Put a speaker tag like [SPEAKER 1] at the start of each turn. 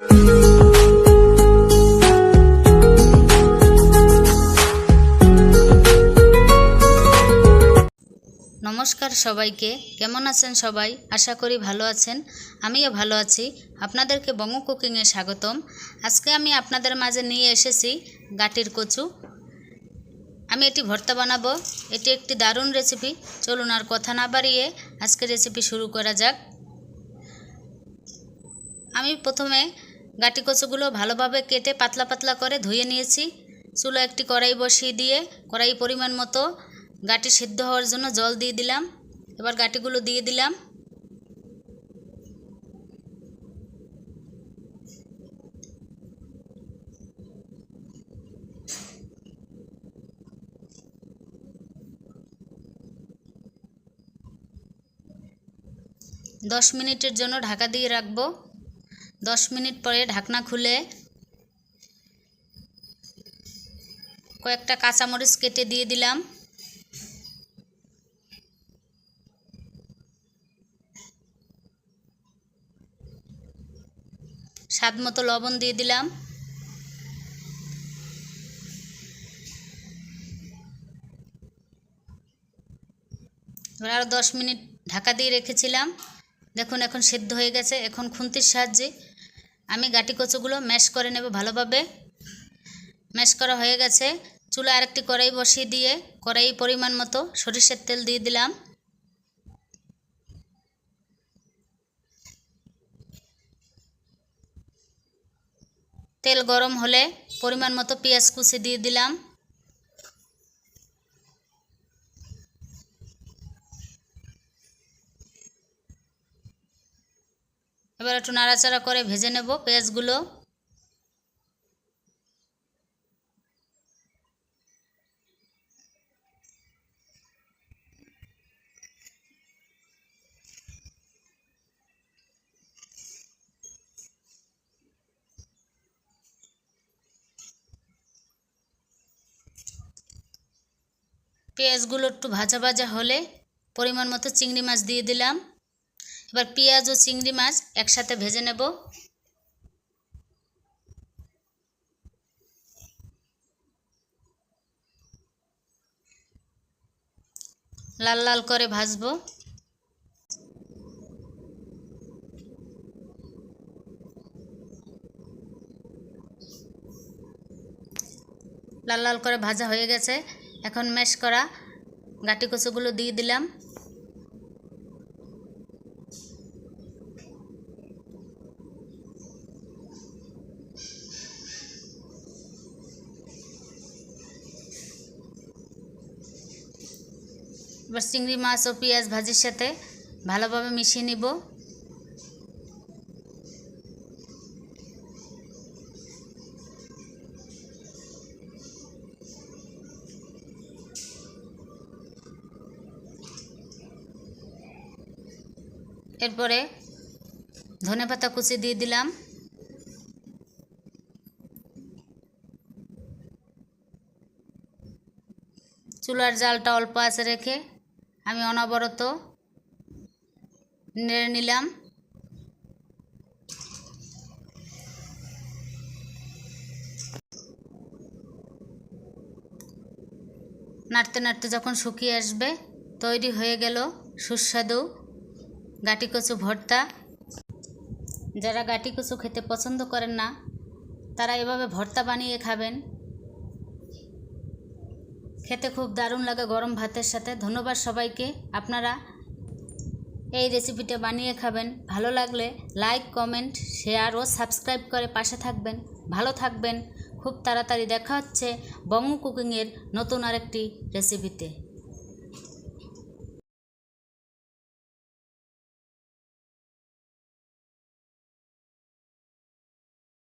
[SPEAKER 1] নমস্কার সবাইকে, কেমন আছেন সবাই? আশা করি ভালো আছেন। আমিও ভালো আছি। আপনাদেরকে বঙ্গ কুকিংয়ে স্বাগতম। আজকে আমি আপনাদের মাঝে নিয়ে এসেছি গাটির কচু। আমি এটি ভর্তা বানাবো। এটি একটি দারুণ রেসিপি চলুন আর কথা না বাড়িয়ে আজকে রেসিপি শুরু করা যাক। আমি প্রথমে গাটি কচুগুলো ভালোভাবে কেটে পাতলা পাতলা করে ধুয়ে নিয়েছি। চুলো একটি কড়াই বসিয়ে দিয়ে, কড়াই পরিমাণ মতো গাটি সিদ্ধ হওয়ার জন্য জল দিয়ে দিলাম। এবার গাটিগুলো দিয়ে দিলাম। দশ মিনিটের জন্য ঢাকা দিয়ে রাখব। দশ মিনিট পরে ঢাকনা খুলে কয়েকটা কাঁচামরিচ কেটে দিয়ে দিলাম। স্বাদ মতো লবণ দিয়ে দিলাম। আরও দশ মিনিট ঢাকা দিয়ে রেখেছিলাম। দেখুন, এখন সেদ্ধ হয়ে গেছে। এখন খুন্তির সাহায্যে আমি গাটি কচুগুলো ম্যাশ করে নেব ভালোভাবে। ম্যাশ করা হয়ে গেছে। চুলা আরেকটি কড়াই বসিয়ে দিয়ে, কড়াই পরিমাণ মতো সরিষার তেল দিয়ে দিলাম। তেল গরম হলে পরিমাণ মতো পেঁয়াজ কুচি দিয়ে দিলাম। এবার একটু নাড়াচাড়া করে ভেজে নেব পেঁয়াজগুলো। পেঁয়াজগুলো একটু ভাজা ভাজা হলে পরিমাণ মতো চিংড়ি মাছ দিয়ে দিলাম। এবার পেঁয়াজ ও চিংড়ি মাছ একসাথে ভেজে নেব। লাল লাল করে ভাজবো। লাল লাল করে ভাজা হয়ে গেছে। এখন ম্যাশ করা গাটি কচুগুলো দিয়ে দিলাম। এবার চিংড়ি মাছ ও পেঁয়াজ ভাজির সাথে ভালোভাবে মিশিয়ে নিব। এরপরে ধনে পাতা কুচি দিয়ে দিলাম। চুলার জালটা অল্প আছে রেখে আমি অনবরত নেড়ে নিলাম। নাড়তে নাড়তে যখন শুকিয়ে আসবে, তৈরি হয়ে গেল সুস্বাদু গাটি কচু ভর্তা। যারা গাটি কচু খেতে পছন্দ করেন না, তারা এভাবে ভর্তা বানিয়ে খাবেন। খেতে খুব দারুণ লাগে গরম ভাতের সাথে। ধন্যবাদ সবাইকে। আপনারা এই রেসিপিটা বানিয়ে খাবেন। ভালো লাগলে লাইক কমেন্ট শেয়ার ও সাবস্ক্রাইব করে পাশে থাকবেন। ভালো থাকবেন। খুব তাড়াতাড়ি দেখা হচ্ছে বঙ্গ কুকিংয়ের নতুন আরেকটি রেসিপিতে